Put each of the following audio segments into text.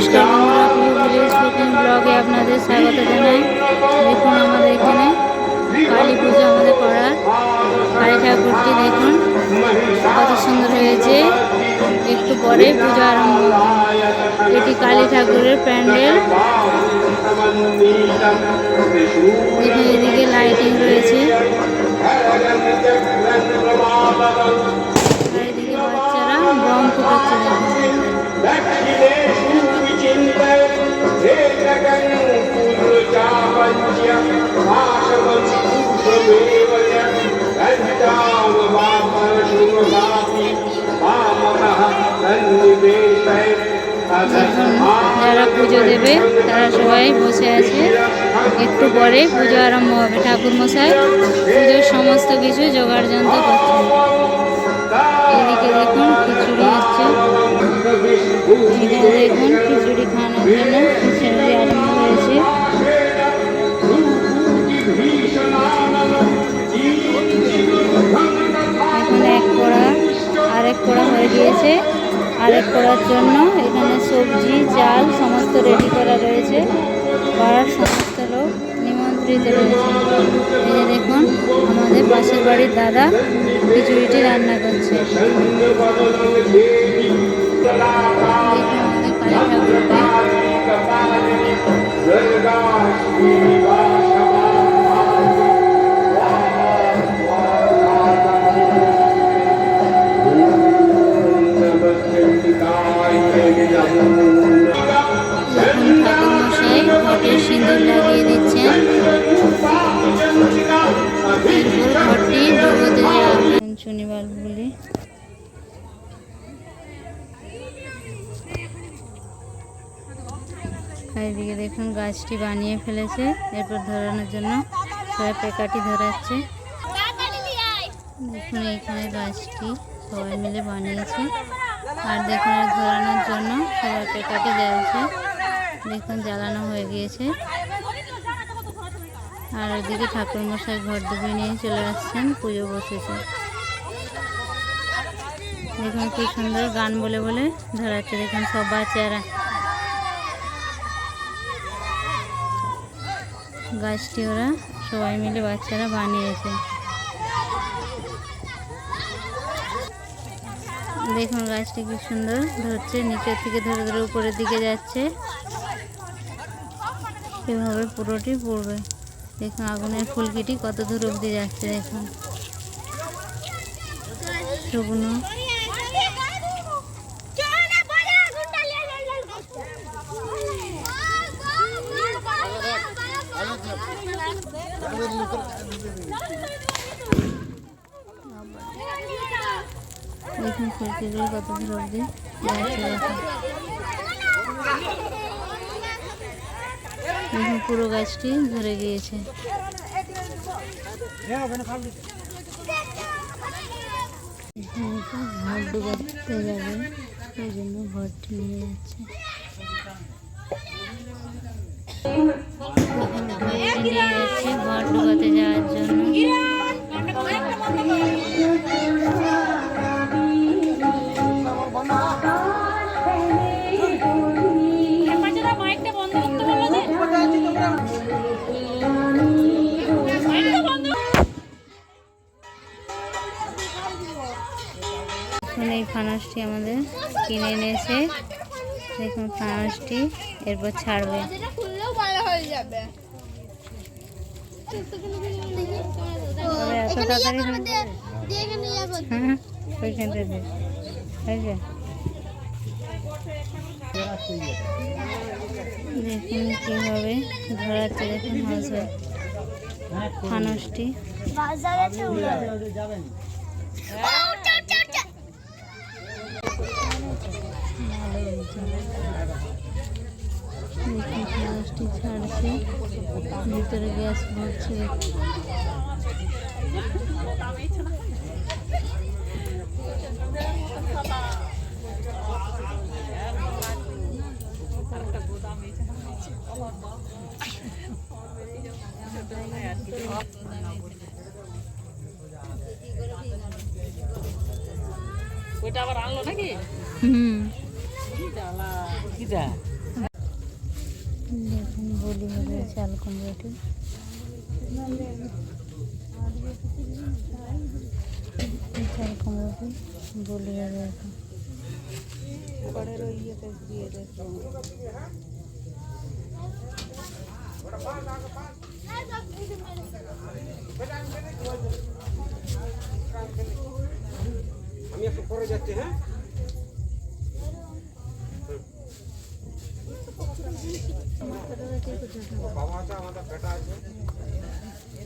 নমস্কার। বন্ধুরা আপনাদের স্বাগত জানাই। দেখুন আমাদের এখানে কালী পুজো আমাদের পাড়ার কালী ঠাকুরটি দেখুন, কত সুন্দর হয়েছে। একটু পরে পুজো এটি কালী ঠাকুরের প্যান্ডেল। দেখুন এদিকে লাইটিং রয়েছে। এদিকে বাচ্চারা বম ফুটাচ্ছে যারা পুজো দেবে, তারা সবাই বসে আছে। একটু পরে পুজো আরম্ভ হবে ঠাকুর মশাই। পুজোর সমস্ত কিছু জোগাড় যন্ত্র করছেন এদিকে দেখুন খিচুড়ি হচ্ছে। এদিকে দেখুন খিচুড়ি খাওয়ানোর জন্য খিচুড়ি আরম্ভ হয়েছে। এখন এক কড়া, আরেক কড়া হয়ে গিয়েছে। আরেক করার জন্য এখানে সবজি, চাল সমস্ত রেডি করা রয়েছে। পাড়ার সমস্ত লোক নিমন্ত্রিত রয়েছে। এই যে দেখুন, আমাদের পাশের বাড়ির দাদা খিচুড়িটি রান্না করছে। আর এদিকে দেখুন গাছটি বানিয়ে ফেলেছে। এরপর ধরানোর জন্য সবাই পেকাটি ধরাচ্ছে। দেখুন এইখানে গাছটি সবাই মিলে বানিয়েছে। আর দেখুন ধরানোর জন্য সবাই পেকাটি জ্বালছে। দেখুন জ্বালানো হয়ে গিয়েছে। আর ওইদিকে ঠাকুরমশাই ঘর ডুবিয়ে নিয়ে চলে আসছেন পুজো বসেছে। দেখুন কি সুন্দর গান বলে বলে ধরাচ্ছে। দেখুন সব বাচ্চারা গাছটি ওরা সবাই মিলে বাচ্চারা বানিয়েছে। দেখুন গাছটি কি সুন্দর ধরছে, নিচের থেকে ধরে ধরে উপরের দিকে যাচ্ছে। এভাবে পুরোটি পড়বে। দেখুন আগুনের ফুলকিটি কত দূর অবধি যাচ্ছে দেখুন। শুকনো। দেখুন ফুলকিগুলো কত অবধি দেখুন পুরো গাছটি ধরে গিয়েছে। ঘর ডুবাতে যাবে সেই জন্য ঘরটি নিয়ে যাচ্ছে। ঘর ডুবাতে যাওয়ার জন্য এই ফানসটি আমাদের কিনে এনেছে। দেখুন ফানসটি এরপর ছাড়বে। হয়ে এত তাড়াতাড়ি হবে? দেখে হ্যাঁ ওইখান থেকে দেখুন কীভাবে ধরাচ্ছে দেখুন হাঁসবে ফানসটি বাজারে ফানসটি ছাড়ছে ভিতরে গ্যাস ভরছে। ওইটা আবার আনলো নাকি হুম কিটা? দেখুন বলি হবে চাল কুমড়োটি চাল কুমড়োটি বলি হবে এখন আমি একটু পরে যাচ্ছি হ্যাঁ? বাবা আছে আমাদের বেটা আছে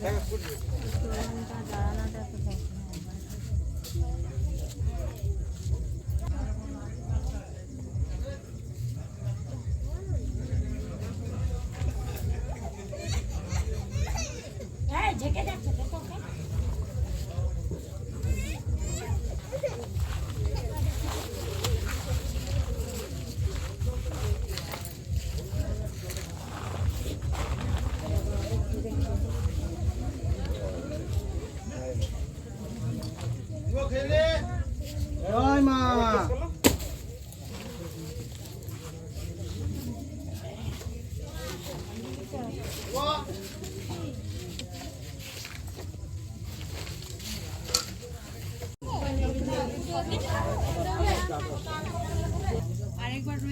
হ্যাঁ, বুঝলি। ওই মা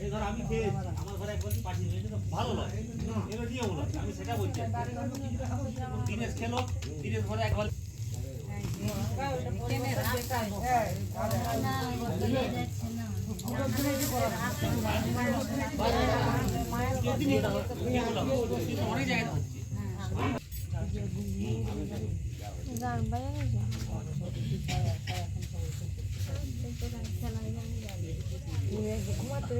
এই আমি খেয়েছি আমার ঘরে একবার পাঠিয়ে ভালো নয় এবার নিয়ে বলো আমি সেটা বলছি দিনেশ খেলো দিনেশ ঘরে একবার অনেক জায়গায় হচ্ছে ঘুমাতে